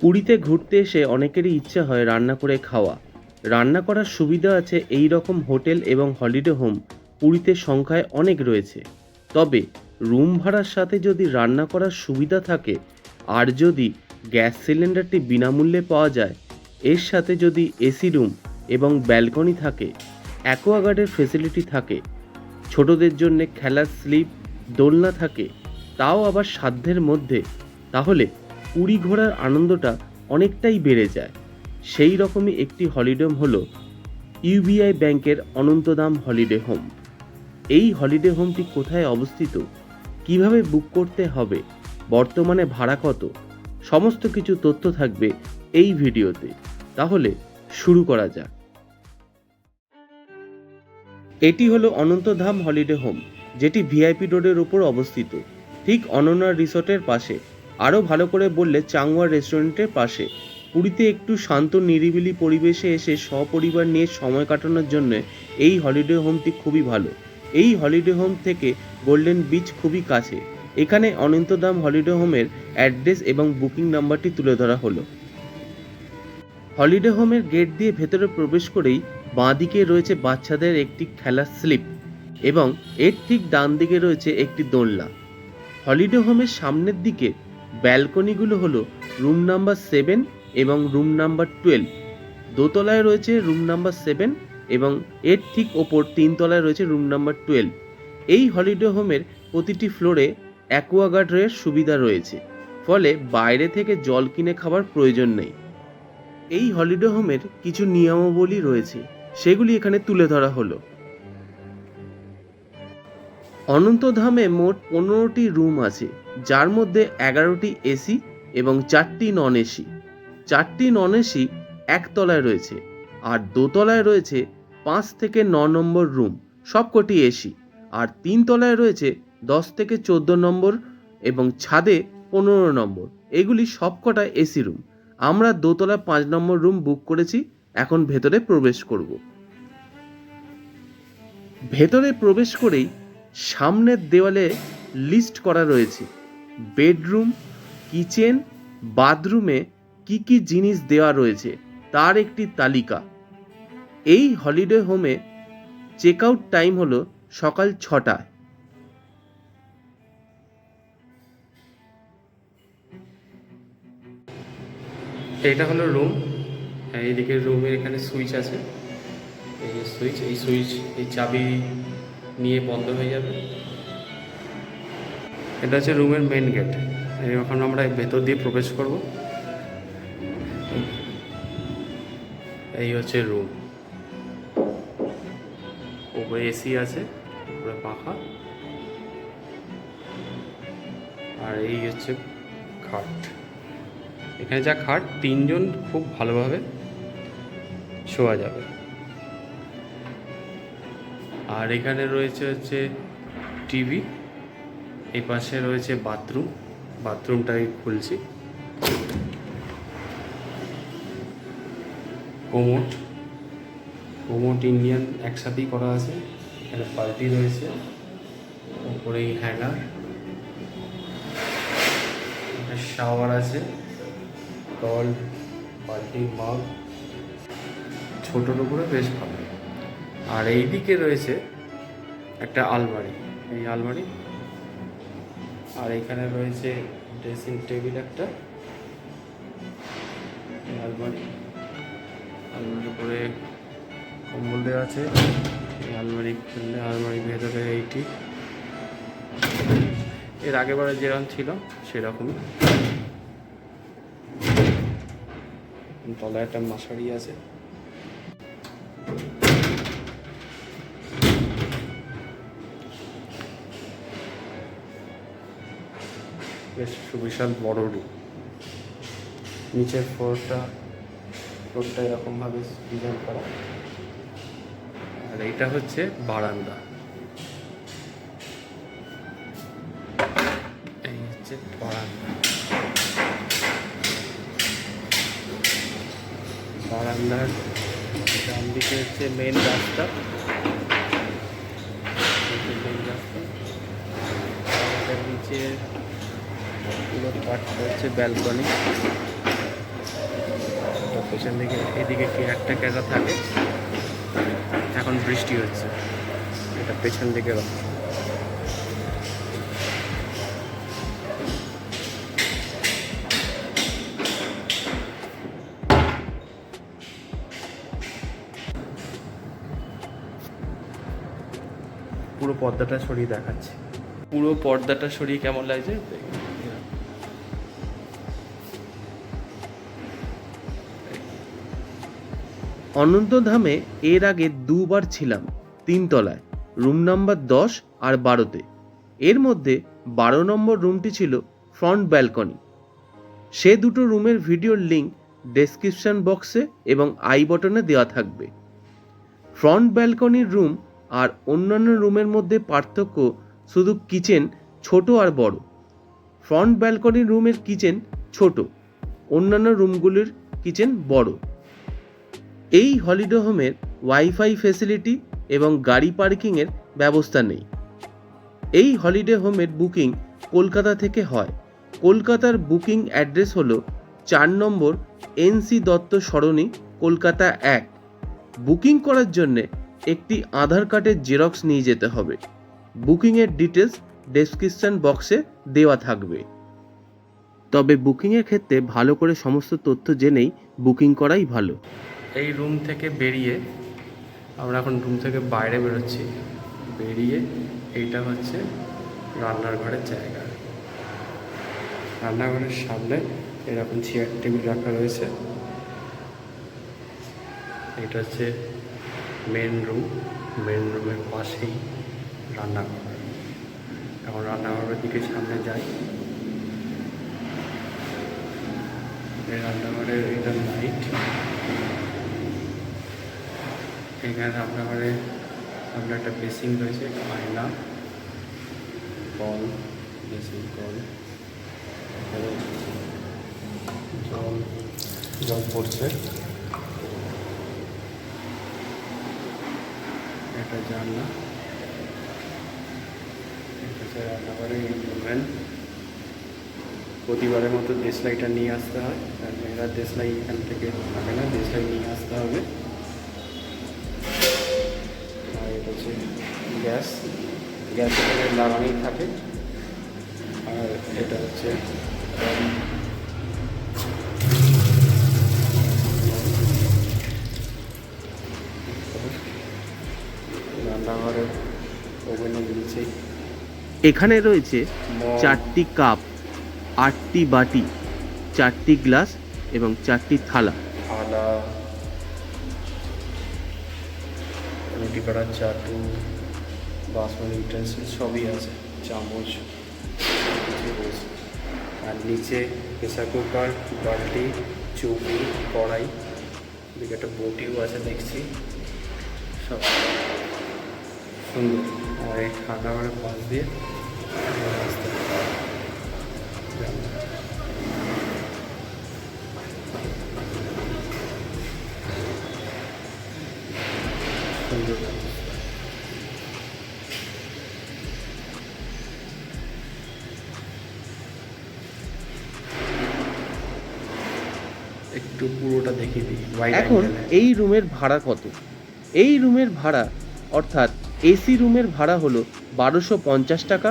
পুরীতে ঘুরতে এসে অনেকেরই ইচ্ছা হয় রান্না করে খাওয়া। রান্না করার সুবিধা আছে এই রকম হোটেল এবং হলিডে হোম। পুরীতে সংখ্যায় অনেক রয়েছে। তবে রুম ভাড়ার সাথে যদি রান্না করার সুবিধা থাকে, আর যদি গ্যাস সিলিন্ডারটি বিনামূল্যে পাওয়া যায়, এর সাথে যদি এসি রুম এবং ব্যালকনি থাকে, অ্যাকোয়াগার্ডের ফেসিলিটি থাকে, ছোটদের জন্য খেলার স্লিপ, দোলনা থাকে, তাও আবার সাধ্যের মধ্যে, তাহলে পুরী ঘোরার আনন্দটা অনেকটাই বেড়ে যায়। সেই রকমই একটি হলিডে হোম হলো ইউবিআই ব্যাংকের অনন্তদাম হলিডে হোম। এই হলিডে হোমটি কোথায় অবস্থিত? কীভাবে বুক করতে হবে? বর্তমানে ভাড়া কত? সমস্ত কিছু তথ্য থাকবে এই ভিডিওতে। তাহলে শুরু করা যাক। এটি হলো অনন্তধাম হলিডে হোম, যেটি ভিআইপি রোডের উপর অবস্থিত। ঠিক অনন্যা রিসোর্টের পাশে। আরও ভালো করে বললে চাংওয়া রেস্টুরেন্টের পাশে। পুরীতে একটু শান্ত, নিরিবিলি পরিবেশে এসে সপরিবার নিয়ে সময় কাটানোর জন্য এই হলিডে হোমটি খুবই ভালো। এই হলিডে হোম থেকে গোল্ডেন বিচ খুবই কাছে। এখানে অনন্তদাম হলিডে হোমের অ্যাড্রেস এবং বুকিং নাম্বারটি তুলে ধরা হলো। হলিডে হোমের গেট দিয়ে ভেতরে প্রবেশ করেই বাঁ দিকে রয়েছে বাচ্চাদের একটি খেলার স্লিপ এবং এর ঠিক ডান দিকে রয়েছে একটি দোলনা। হলিডে হোমের সামনের দিকে ব্যালকনিগুলো হলো রুম নাম্বার সেভেন এবং রুম নাম্বার টুয়েলভ। দোতলায় রয়েছে রুম নাম্বার সেভেন এবং এর ঠিক ওপর তিনতলায় রয়েছে রুম নাম্বার টুয়েলভ। এই হলিডে হোমের প্রতিটি ফ্লোরে অ্যাকোয়াগার্ডের সুবিধা রয়েছে, ফলে বাইরে থেকে জল কিনে খাবার প্রয়োজন নেই। এই হলিডে হোমের কিছু নিয়মাবলী রয়েছে, সেগুলি এখানে তুলে ধরা হলো। অনন্তধামে মোট পনেরোটি রুম আছে, যার মধ্যে এগারোটি এসি এবং চারটি নন এসি চারটি নন এসি একতলায় রয়েছে আর দোতলায় রয়েছে পাঁচ থেকে ন নম্বর রুম, সবকটি এসি। আর তিন তলায় রয়েছে দশ থেকে চোদ্দ নম্বর এবং ছাদে পনেরো নম্বর। এগুলি সবকটা এসি রুম। আমরা দোতলা পাঁচ নম্বর রুম বুক করেছি, এখন ভেতরে প্রবেশ করব। ভেতরে প্রবেশ করেই সামনের দেওয়ালে লিস্ট করা রয়েছে। বেডরুম কিচেন বাথরুমে কি কি জিনিস দেওয়া রয়েছে তার একটি তালিকা। এই হলিডে হোমে চেক আউট টাইম হলো সকাল ছটায় এটা হলো রুম এইদিকে রুমের এখানে সুইচ আছে। এই সুইচ এই সুইচ এই চাবি নিয়ে বন্ধ হয়ে যাবে। এটা হচ্ছে রুমের মেন গেট এখন আমরা ভেতর দিয়ে প্রবেশ করব। এই হচ্ছে রুম উপরে এসি আছে, উপরে পাখা। আর এই হচ্ছে খাট। এখানে যা খাট, তিনজন খুব ভালোভাবে শোয়া যাবে। আর এখানে রয়েছে হচ্ছে টিভি, এই পাশে রয়েছে বাথরুম বাথরুমটা আমি খুলছি। কোমোট কোমোট ইন্ডিয়ান একসাথেই করা আছে এখানে বালতি রয়েছে, উপরে হ্যাঙ্গার শাওয়ার আছে কল বালতি, মগ, ছোটোর উপরে বেশ ভালো। আর এই দিকে রয়েছে একটা আলমারি। এই আলমারি। আর এখানে রয়েছে ড্রেসিং টেবিল একটা। আলমারি। আলমারির উপরে কম্বল দেওয়া আছে। এই আলমারি খুললে আলমারির ভেতরে এইটি। এর আগেবারে যেরকম ছিল, সেরকমই। তলায় একটা মশারি আছে। বেশ সুবিশাল বড় রুম। নিচের ফ্লোরটা ফ্লোরটা এরকমভাবে ডিজাইন করা। আর এইটা হচ্ছে বারান্দা। এই হচ্ছে বারান্দা। বারান্দার ডান দিকে হচ্ছে মেন রাস্তা। মেন রাস্তা নিচে পুরো হচ্ছে ব্যালকনি পেছন দিকে, এদিকে কেয়ারটেকাররা থাকে, এখন বৃষ্টি হচ্ছে। এটা পেছন দিকে পুরো পর্দাটা সরিয়ে দেখাচ্ছে। পুরো পর্দাটা সরিয়ে কেমন লাগছে? অনন্তধামে এর আগে দুবার ছিলাম, তিনতলায়, রুম নাম্বার দশ আর বারোতে। এর মধ্যে বারো নম্বর রুমটি ছিল ফ্রন্ট ব্যালকনি। সে দুটো রুমের ভিডিওর লিঙ্ক ডেসক্রিপশন বক্সে এবং আই বটনে দেওয়া থাকবে। ফ্রন্ট ব্যালকনির রুম আর অন্যান্য রুমের মধ্যে পার্থক্য শুধু কিচেন ছোট আর বড়। ফ্রন্ট ব্যালকনির রুমের কিচেন ছোট, অন্যান্য রুমগুলির কিচেন বড়। এই হলিডে হোমের ওয়াইফাই ফেসিলিটি এবং গাড়ি পার্কিংয়ের ব্যবস্থা নেই। এই হলিডে হোমের বুকিং কলকাতা থেকে হয়। কলকাতার বুকিং অ্যাড্রেস হল চার নম্বর এনসি দত্ত সরণি, কলকাতা এক। বুকিং করার জন্যে একটি আধার কার্ডের জেরক্স নিয়ে যেতে হবে। বুকিংয়ের ডিটেলস ডেসক্রিপশন বক্সে দেওয়া থাকবে। তবে বুকিংয়ের ক্ষেত্রে ভালো করে সমস্ত তথ্য জেনেই বুকিং করাই ভালো। এই রুম থেকে বেরিয়ে আমরা এখন রুম থেকে বাইরে বেরোচ্ছি। বেরিয়ে এইটা হচ্ছে রান্নার ঘরের জায়গা। রান্নাঘরের সামনে এরকম চেয়ার টেবিল রাখা রয়েছে। এটা হচ্ছে মেন রুম মেন রুমের পাশেই রান্নাঘর। এখন রান্নাঘরের দিকে সামনে যাই। এই রান্নাঘরের এটা লাইট এখানে রান্নাঘরে সামনে একটা বেসিন রয়েছে আয়না কল বেসিন কল জল। জল পড়ছে। এটা জানলা। রান্নাঘরে ওভেন প্রতিবারের মতো দেশলাইটা নিয়ে আসতে হয়। আর মেয়েরা দেশলাই এখান থেকে থাকে না, দেশলাই নিয়ে আসতে হবে। হচ্ছে গ্যাস গ্যাস এখানে লাগানোই থাকে। আর এটা হচ্ছে রান্নাঘরের ওভেনের নিচেই এখানে রয়েছে চারটি কাপ আটটি বাটি চারটি গ্লাস এবং চারটি থালা। থালা রুটি করার চাটু বাসমন ইউটেন্সিল সবই আছে চামচ সবকিছুই রয়েছে আর নিচে প্রেসার কুকার বালতি চৌকি কড়াই দিকে একটা বটিও আছে দেখছি সব সুন্দর আর এই রান্নাঘরের পাশ দিয়ে একটু পুরোটা দেখিয়ে দিই এখন এই রুমের ভাড়া কত? এই রুমের ভাড়া অর্থাৎ এসি রুমের ভাড়া হলো বারোশো পঞ্চাশ টাকা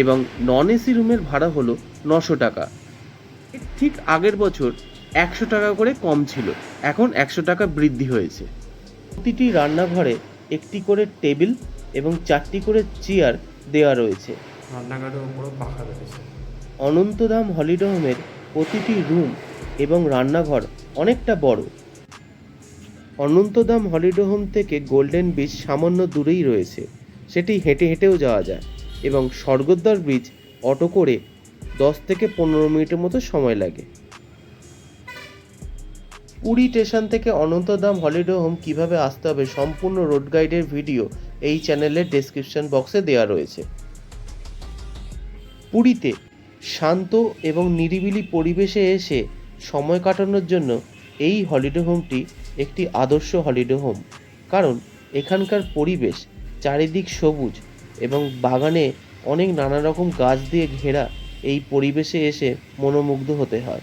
এবং নন এসি রুমের ভাড়া হলো নশো টাকা। ঠিক আগের বছর একশো টাকা করে কম ছিল এখন একশো টাকা বৃদ্ধি হয়েছে। প্রতিটি রান্নাঘরে একটি করে টেবিল এবং চারটি করে চেয়ার দেওয়া রয়েছে। রান্নাঘরের উপরও পাখা রয়েছে। অনন্তধাম হলিডে হোমের প্রতিটি রুম এবং রান্নাঘর অনেকটা বড়। অনন্তদাম হলিডে হোম থেকে গোল্ডেন বিচ সামান্য দূরেই রয়েছে। সেটি হেঁটে হেঁটেও যাওয়া যায় এবং স্বর্গদ্বার ব্রিজ অটো করে দশ থেকে পনেরো মিনিটের মতো সময় লাগে। পুরী স্টেশন থেকে অনন্তদাম হলিডে হোম কীভাবে আসতে হবে সম্পূর্ণ রোড গাইডের ভিডিও এই চ্যানেলের ডেসক্রিপশন বক্সে দেওয়া রয়েছে। পুরীতে শান্ত এবং নিরিবিলি পরিবেশে এসে সময় কাটানোর জন্য এই হলিডে হোমটি একটি আদর্শ হলিডে হোম কারণ এখানকার পরিবেশ চারিদিক সবুজ এবং বাগানে অনেক নানা রকম গাছ দিয়ে ঘেরা এই পরিবেশে এসে মনোমুগ্ধ হতে হয়।